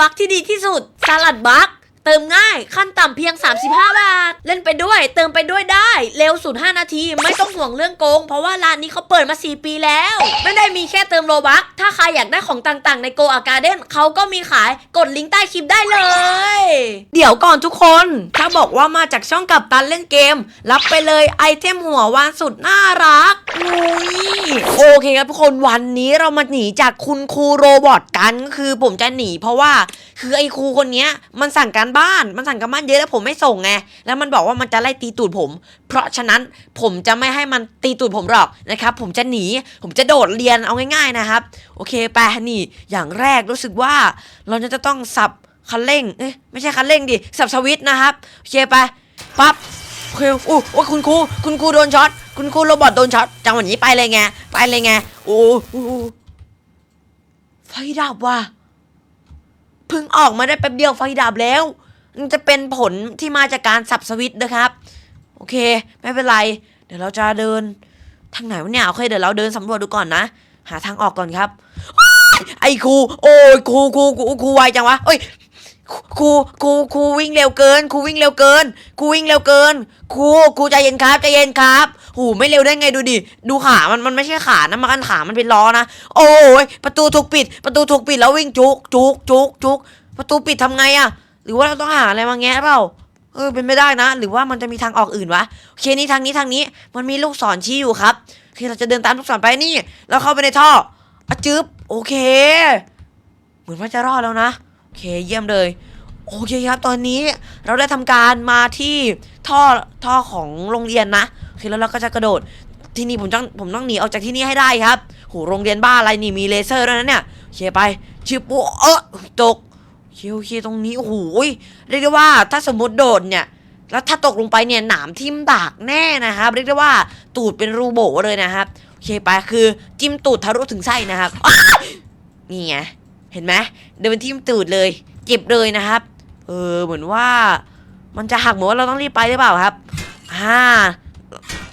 บัคที่ดีที่สุดสลัดบัค เติมง่ายขั้นต่ำเพียง 35 บาท เล่นไปด้วย เติมไปด้วยได้ เร็วสุด 5 นาที ไม่ต้องห่วงเรื่องโกง เพราะว่าร้านนี้เขาเปิดมา 4 ปีแล้ว ไม่ได้มีแค่เติมโลบัคถ้าใครอยากได้ของต่างๆ ในโกอาการ์เด้นเขาก็มีขายกดลิงก์ใต้คลิปได้เลย เดี๋ยวก่อนทุกคน ถ้าบอกว่ามาจากช่องกับตันเล่นเกม รับไปเลยไอเทมหัววานสุดน่ารักอุ้ยโอเคครับทุกคนวันนี้เรามาหนีจากคุณครูโรบอทกันก็คือผมจะหนีเพราะว่า คือไอ้ครูคนเนี้ยมันสั่งการบ้าน มันสั่งการบ้านเยอะแล้วผมไม่ส่งไง แล้วมันบอกว่ามันจะไล่ตีตูดผม เพราะฉะนั้นผมจะไม่ให้มันตีตูดผมหรอกนะครับ ผมจะหนี ผมจะโดดเรียนเอาง่าย ๆนะครับ โอเคไปนี่ อย่างแรกรู้สึกว่าเราจะต้องสับคันเร่ง เอ๊ะไม่ใช่คันเร่งดิ สับสวิตช์นะครับ โอเคไป ปั๊บโอเคอู้โอ้ยคุณครู คุณครูโดนช็อต คุณครูโรบอทโดนช็อต จังหวะนี้ไปเลยไง ไปเลยไง โอ้ไฟดับว่ะเพิ่งออกมาได้แป๊บเดียวไฟดับแล้ว มันจะเป็นผลที่มาจากการสับสวิตช์นะครับ โอเค ไม่เป็นไร เดี๋ยวเราจะเดินทางไหนวะเนี่ยโอเคเดี๋ยวเราเดินสำรวจดูก่อนนะ หาทางออกก่อนครับ ไอ้ครูโอ้ยครูครูครูครูไวจังวะเอ้ยครูครูครูวิ่งเร็วเกินครูวิ่งเร็วเกินครูวิ่งเร็วเกินครูครูใจเย็นครับใจเย็นครับหูไม่เร็วได้ไงดูดิดูขามันมันไม่ใช่ขานะมันขามันเป็นล้อนะโอ้ยประตูถูกปิด ประตูถูกปิดแล้ววิ่งจุกจุกจุกจุกประตูปิดทำไงอะ หรือว่าเราต้องหาอะไรมาแงะเปล่าเออเป็นไม่ได้นะ หรือว่ามันจะมีทางออกอื่นวะโอเคนี่ทางนี้ทางนี้มันมีลูกศรชี้อยู่ครับโอเคเราจะเดินตามลูกศรไปนี่แล้วเข้าไปในท่ออะจึ๊บโอเค เหมือนว่าจะรอดแล้วนะโอเคเยี่ยมเลย โอเคครับ ตอนนี้เราได้ทำการมาที่ท่อท่อของโรงเรียนนะโอเคแล้วเราก็จะกระโดดที่นี่ผมต้องผมต้องหนีออกจากที่นี่ให้ได้ครับโหโรงเรียนบ้าอะไรนี่มีเลเซอร์ด้วยนะเนี่ยโอเคไปชิบปุ๊เออตก เคโอเคตรงนี้โอ้โหเรียกได้ว่าถ้าสมมติโดดเนี่ย แล้วถ้าตกลงไปเนี่ยหนามทิ่มดากแน่นะครับ เรียกได้ว่าตูดเป็นรูโบเลยนะครับโอเคไปคือจิ้มตูดทะลุถึงไส้นะครับนี่ไงเห็นไหมเดินทิ่มตูดเลยเจ็บเลยนะครับ เออเหมือนว่ามันจะหักเหมือนว่าเราต้องรีบไปหรือเปล่าครับอ่า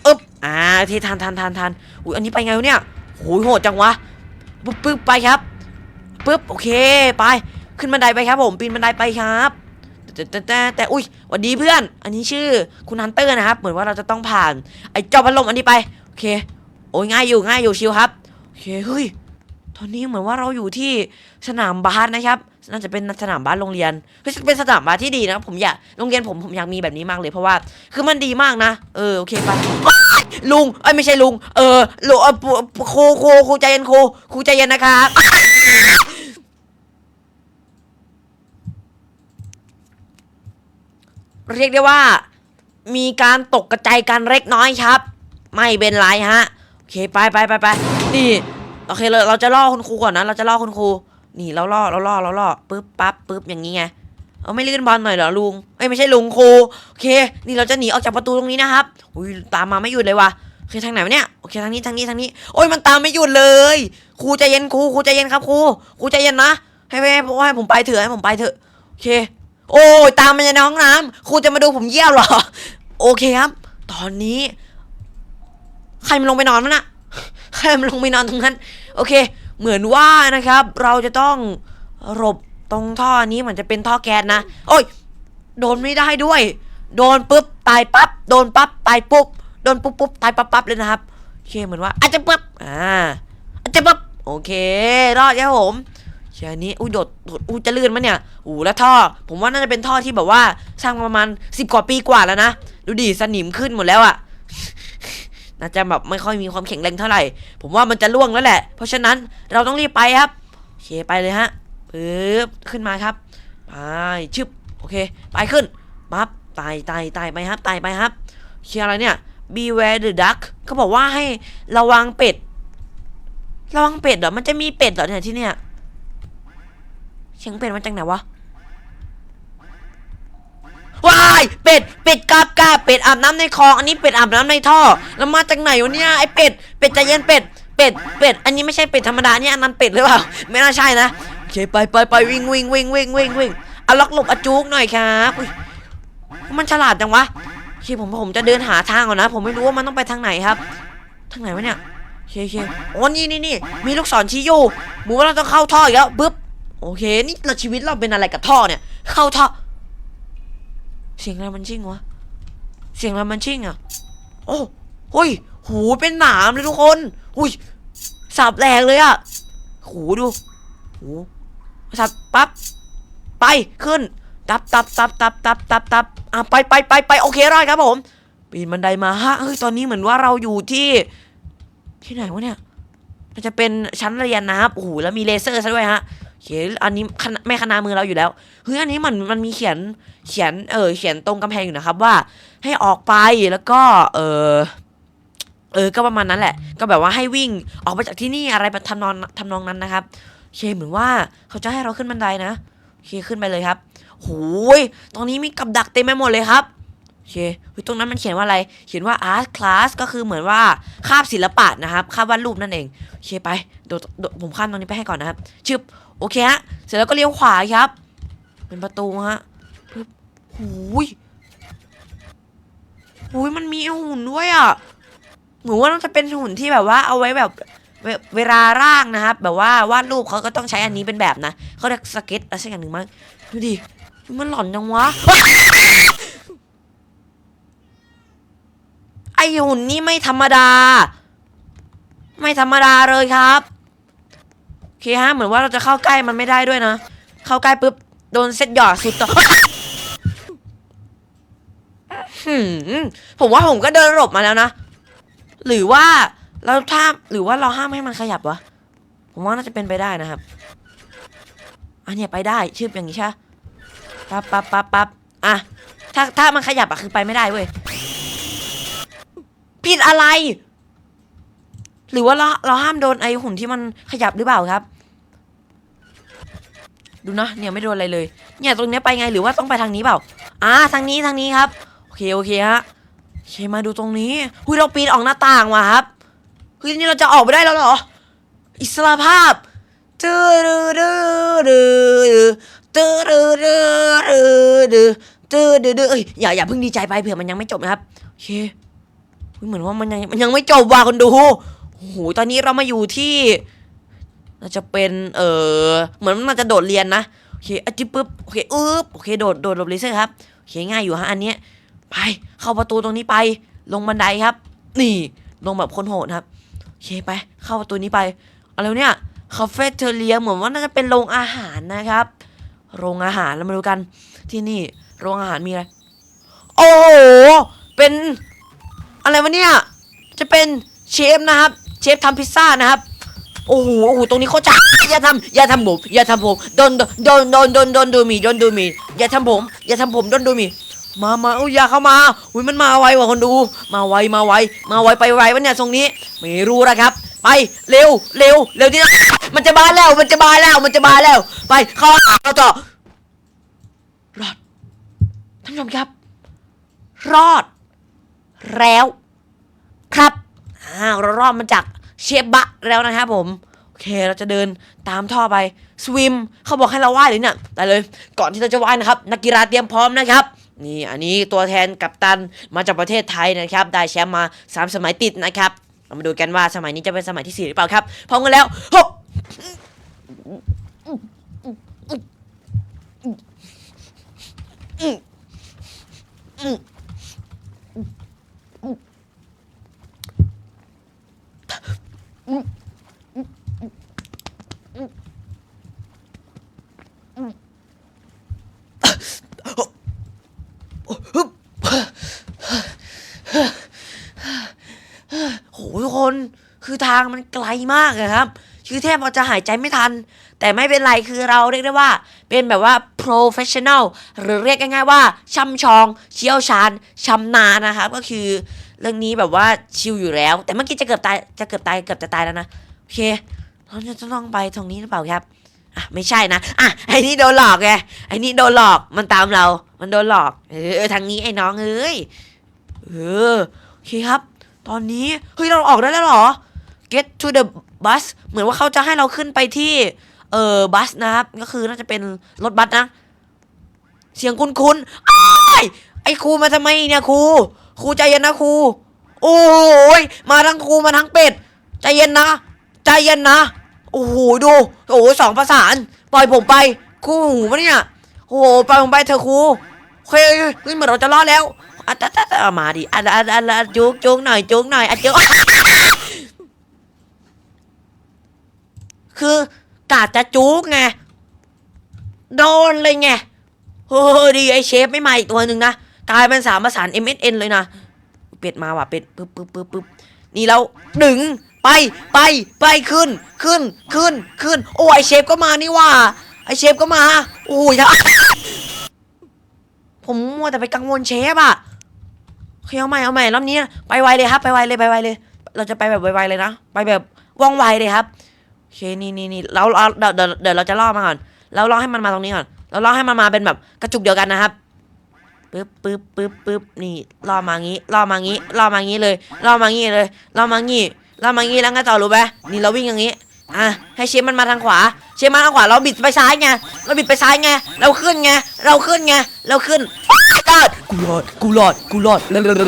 อึ๊บอ่าทีทันทันทันทันอุ้ยอันนี้ไปไงวะเนี่ยโหยโหดจังวะปึ๊บปึ๊บไปครับปึ๊บโอเคไป ขึ้นบันไดไปครับผมปีนบันไดไปครับแต่แต่แต่แต่อุ้ยหวันดีเพื่อน อันนี้ชื่อคุณฮันเตอร์นะครับ เหมือนว่าเราจะต้องผ่าน ไอ้เจ้าพัดลมอันนี้ไปโอเค โอ้ยง่ายอยู่ง่ายอยู่ชิวครับโอเคเฮ้ยตอนนี้เหมือนว่าเราอยู่ที่สนามบาสนะครับน่าจะเป็นสนามบาสโรงเรียนเฮ้ยเป็นสนามบาสที่ดีนะผมอยากโรงเรียนผมผมอยากมีแบบนี้มากเลยเพราะว่า คือมันดีมากนะเออโอเคไปลุงเอ้ไม่ใช่ลุง เออลุงเอปโครูคครูใจเย็นโคครูใจเย็นนะครับ เรียกได้ว่า มีการตกกระจายกันเล็กน้อยครับ ไม่เป็นไรฮะโอเคไปไปไปไปนี่โอเคเราเราจะล่อคุณครูก่อนนะเราจะล่อคุณครูนี่เราล่อเราล่อเราล่อปึ๊บปั๊บปึ๊บอย่างนี้ไงเอาไม่ลื่นบอลหน่อยเหรอลุงเอ้ยไม่ใช่ลุงครูโอเค นี่เราจะหนีออกจากประตูตรงนี้นะครับอุ้ยตามมาไม่หยุดเลยว่ะโอเคทางไหนวะเนี่ยโอเคทางนี้ทางนี้ทางนี้โอ้ยมันตามไม่หยุดเลยครูใจเย็นครูครูใจเย็นครับครูครูใจเย็นนะให้ให้ให้ให้ผมไปเถอะให้ผมไปเถอะโอเค โอ้ยตามมาในห้องน้ำครูจะมาดูผมเยี่ยวเหรอ โอเคครับ ตอนนี้ ใครมันลงไปนอนมันอะใครมันลงไปนอนตรงนั้น โอเค เหมือนว่านะครับ เราจะต้องหลบตรงท่อนี้เหมือนจะเป็นท่อแก๊สนะ โอ้ย โดนไม่ได้ด้วย โดนปุ๊บตายปั๊บ โดนปั๊บตายปุ๊บ โดนปุ๊บปุ๊บตายปั๊บปั๊บเลยนะครับโอเคเหมือนว่าอาจจะปั๊บ อ่าอาจจะปั๊บ โอเค รอดครับผม เชียนี้อุ้ยโดดโดดอุ้ยจะลื่นมั้ยเนี่ยอู้แล้วท่อ ผมว่าน่าจะเป็นท่อที่แบบว่าสร้างประมาณสิบกว่าปีกว่าแล้วนะ ดูดิสนิมขึ้นหมดแล้วอะน่าจะแบบไม่ค่อยมีความแข็งแรงเท่าไหร่ ผมว่ามันจะล่วงแล้วแหละ เพราะฉะนั้นเราต้องรีบไปครับโอเคไปเลยฮะปึ๊บขึ้นมาครับไปชึบโอเค ไปขึ้นปั๊บไต่ไต่ไต่ไปครับไต่ไปครับเชียอะไรเนี่ย beware the duck เขาบอกว่าให้ระวังเป็ด ระวังเป็ดเหรอ มันจะมีเป็ดเหรอเนี่ยที่เนี่ย เสียงเป็ดมาจากไหนวะว้ายเป็ดเป็ดกาบกาบเป็ดอาบน้ำในคลองอันนี้เป็ดอาบน้ำในท่อ แล้วมาจากไหนวะเนี่ยไอเป็ดเป็ดใจเย็นเป็ดเป็ดเป็ดอันนี้ไม่ใช่เป็ดธรรมดาเนี่ยอันนั้นเป็ดหรือเปล่าไม่น่าใช่นะโอเคไปไปไปวิ่งวิ่งวิ่งวิ่งวิ่งวิ่งเอาล็อกหลบอะจุกหน่อยครับอุ๊ยมันฉลาดจังวะโอเคผมผมจะเดินหาทางก่อนนะ ผมไม่รู้ว่ามันต้องไปทางไหนครับ ทางไหนวะเนี่ยโอเคโอเคโอ้นี่นี่นี่มีลูกศรชี้อยู่หมูเราต้องเข้าท่ออีกแล้วปึ๊บ โอเค นี่เราชีวิตเราเป็นอะไรกับท่อเนี่ย เข้าท่อ เสียงอะไรมันชิ่งวะ เสียงอะไรมันชิ่งอะ โอ้โหุยหูเป็นหนามเลยทุกคนหุยสับแรงเลยอะ หูดู หูสับปั๊บ ไป ขึ้น ตับตับตับตับตับตับตับอะ ไปไปไปไปโอเครอดครับผม ปีนบันไดมาฮะ เฮ้ย ตอนนี้เหมือนว่าเราอยู่ที่ ที่ไหนวะเนี่ยมันจะเป็นชั้นเรียนนะครับ โอ้โห แล้วมีเลเซอร์ซะด้วยฮะ โอเคอันนี้ไม่คณะมือเราอยู่แล้วเฮ้ยอันนี้มันมันมีเขียนเขียนเออเขียนตรงกำแพงอยู่นะครับว่าให้ออกไปแล้วก็เออเออก็ประมาณนั้นแหละ ก็แบบว่าให้วิ่งออกไปจากที่นี่อะไรแบบทำนองทำนองนั้นนะครับเคเหมือนว่าเขาจะให้เราขึ้นบันไดนะเคขึ้นไปเลยครับโหยตรงนี้มีกับดักเต็มไปหมดเลยครับเคเฮ้ยตรงนั้นมันเขียนว่าอะไร เขียนว่า art class ก็คือเหมือนว่าคาบศิลปะนะครับคาบวาดรูปนั่นเองเคไปโดดผมข้ามตรงนี้ไปให้ก่อนนะครับชึบ โอเคฮะ เสร็จแล้วก็เลี้ยวขวาครับ เป็นประตูฮะปึ๊บหูยหูยมันมีหุ่นด้วยอะหมือนว่าน่าจะเป็นหุ่นที่แบบว่าเอาไว้แบบเวลาร่างนะครับ แบบว่าวาดรูปเขาก็ต้องใช้อันนี้เป็นแบบนะเขาเรียกสเก็ตอะไรสักอย่างหนึ่งมั้งดูดิมันหลอนจังวะไอหุ่นนี่ไม่ธรรมดา ไม่ธรรมดาเลยครับ เคฮะเหมือนว่าเราจะเข้าใกล้มันไม่ได้ด้วยนะ เข้าใกล้ปุ๊บโดนเซ็ตหยอดสุดต่อผมว่าผมก็เดินหลบมาแล้วนะ หรือว่าเราถ้าหรือว่าเราห้ามให้มันขยับวะ ผมว่าน่าจะเป็นไปได้นะครับ อันนี้ไปได้ชื่ออย่างนี้ใช่ปะปั๊บปั๊บปั๊บปั๊บอะถ้าถ้ามันขยับอะคือไปไม่ได้เว้ยผิดอะไร หรือว่าเราเราห้ามโดนไอหุ่นที่มันขยับหรือเปล่าครับ ดูนะเนี่ยไม่โดนอะไรเลย เนี่ยตรงเนี้ยไปไงหรือว่าต้องไปทางนี้เปล่าอ่าทางนี้ทางนี้ครับ โอเคโอเคฮะโอเคมาดูตรงนี้หุยเราปีนออกหน้าต่างมาครับเฮ้ยนี่เราจะออกไปได้แล้วเหรอ อิสระภาพตื้อดื้อดื้อดื้อตื้อดื้อดื้อดื้อตื้อดื้อดื้อเอ้ยอย่าอย่าเพิ่งดีใจไปเผื่อมันยังไม่จบนะครับโอเคเฮ้ยเหมือนว่ามันยังมันยังไม่จบว่ะคนดูโอ้โหตอนนี้เรามาอยู่ที่ น่าจะเป็นเออเหมือนมันจะโดดเรียนนะโอเคอจิปึ๊บโอเคอึ๊บโอเคโดดโดดหลบเลเซอร์ครับโอเคง่ายอยู่ฮะอันเนี้ยไปเข้าประตูตรงนี้ไป ลงบันไดครับ นี่ลงแบบคนโหดครับโอเคไป เข้าประตูนี้ไปอะไรเนี่ยคาเฟ่เทเลียเหมือนว่าน่าจะเป็นโรงอาหารนะครับ โรงอาหารเรามาดูกัน ที่นี่โรงอาหารมีอะไรโอ้โหเป็นอะไรวะเนี่ยจะเป็นเชฟนะครับ เชฟทำพิซซ่านะครับ โอ้โหโอ้โหตรงนี้เขาจะอย่าทำอย่าทำผมอย่าทำผมโดนโดนโดนโดนโดนดูมีโดนดูมีอย่าทำผม อย่าทำผมโดนดูมีมามาอุ้ยอย่าเข้ามา อุ้ยมันมาไวกว่าคนดู มาไวมาไวมาไวไปไววะเนี่ยตรงนี้ ไม่รู้นะครับ ไปเร็วเร็วเร็วที่มันจะบานแล้วมันจะบานแล้วมันจะบานแล้ว ไปเข้าเข้าต่อรอดท่านผู้ชมครับ รอด แล้ว ครับอ้าวเรารอดมาจาก เชฟบะแล้วนะครับผม โอเคเราจะเดินตามท่อไปสวิมเขาบอกให้เราว่ายเลยเนี่ยแต่เลย ก่อนที่เราจะว่ายนะครับ นักกีฬาเตรียมพร้อมนะครับนี่อันนี้ตัวแทนกัปตันมาจากประเทศไทยนะครับ ได้แชมป์มา 3 สมัยติดนะครับเรามาดูกันว่าสมัยนี้จะเป็นสมัยที่ 4 หรือเปล่าครับ พร้อมกันแล้วหกโหทุก คนคือทางมันไกลมากอะครับ คือแทบจะหายใจไม่ทัน แต่ไม่เป็นไรคือเราเรียกได้ว่า เป็นแบบว่า professional หรือเรียกง่ายๆว่าช่ำชอง เชี่ยวชาญชำนาญนะครับ ก็คือเรื่องนี้แบบว่าชิลอยู่แล้ว แต่เมื่อกี้จะเกือบตายจะเกือบตายเกือบจะตายแล้วนะโอเคเราจะต้องไปตรงนี้หรือเปล่าครับอะไม่ใช่นะอะไอ้นี่โดนหลอกไงไอ้นี่โดนหลอกมันตามเรา มันโดนหลอกเออทางนี้ไอ้น้องเอ้ยเออโอเคครับ ตอนนี้เฮ้ยเราออกได้แล้วเหรอ get to the bus เหมือนว่าเขาจะให้เราขึ้นไปที่เอ่อบัสนะครับ ก็คือน่าจะเป็นรถบัสนะ เสียงคุ้นๆอ้ไอ้ครูมาทำไมเนี่ยครูครูใจเย็นนะครูโอ้ยมาทั้งครูมาทั้งเป็ดใจเย็นนะใจเย็นนะโอ้โหดูโอ้โหสองประสานปล่อยผมไปครูหูปะเนี่ยโอ้โหปล่อยผมไปเถอครูเฮ้ยเหมือนเราจะรอดแล้ว อะตะตะตะเอามาดิอะอะอะอะจุกจุกหน่อยจุกหน่อยอะจุกคือกาจะจุกไงโดนเลยไงเฮ้ยดีไอเชฟไม่มาอีกตัวหนึ่งนะกลายเป็นสามประสาน MSN เลยนะเป็ดมาว่ะเป็ดปึ๊บปึ๊บปึ๊บปึ๊บนี่เราดึงไปไปไปขึ้นขึ้นขึ้นขึ้น โอ้ไอเชฟก็มานี่ว่าไอเชฟก็มาโอ้ยผมมัวแต่ไปกังวลเชฟอะ เคเอาใหม่เอาใหม่รอบนี้ไปไวเลยครับ ไปไวเลยไปไวเลย เราจะไปแบบไวๆเลยนะไปแบบว่องไวเลยครับโอเคนี่นี่นี่เราเราเดี๋ยวเดี๋ยวเราจะล่อมาก่อนเราล่อให้มันมาตรงนี้ก่อนเราล่อให้มันมาเป็นแบบกระจุกเดียวกันนะครับปึ๊บปึ๊บปึ๊บปึ๊บนี่ล่อมางี้ล่อมางี้ล่อมางี้เลยล่อมางี้เลยล่อมางี้ล่อมางี้แล้วไงต่อรู้ไหมนี่เราวิ่งอย่างงี้อะให้เชฟมันมาทางขวา เชฟมาทางขวาเราบิดไปซ้ายไงเราบิดไปซ้ายไงเราขึ้นไงเราขึ้นไงเราขึ้น กอดกูรอดกูรอดกูรอด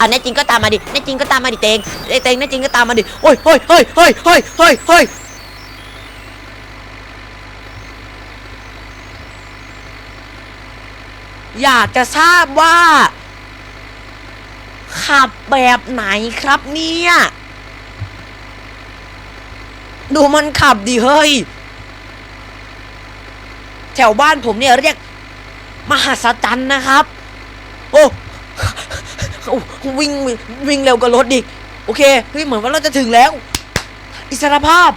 อันนี้จริงก็ตามมาดิแน่จริงก็ตามมาดิเตงเอ้ยเตงแน่จริงก็ตามมาดิโอ้ยเฮ้ยเฮ้ยเฮ้ยเฮ้ยเฮ้ยเฮ้ยอยากจะทราบว่า ขับแบบไหนครับเนี่ย ดูมันขับดิเฮ้ย แถวบ้านผมเนี่ยเรียก มหัศจรรย์นะครับโอ้โอ้วิ่งวิ่งเร็วกว่ารถอีกโอเคเฮ้ยเหมือนว่าเราจะถึงแล้ว อิสรภาพ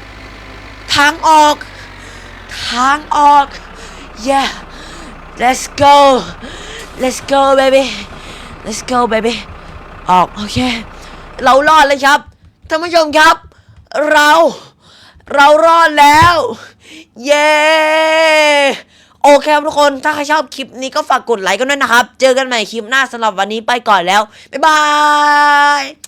ทางออก ทางออก yeah let's go let's go baby let's go baby ออกโอเค เรารอดเลยครับท่านผู้ชมครับ เรา เรารอดแล้ว เย้ โอเคครับทุกคน ถ้าใครชอบคลิปนี้ก็ฝากกดไลค์กันด้วยนะครับ เจอกันใหม่คลิปหน้าสำหรับวันนี้ไปก่อนแล้ว บ๊ายบาย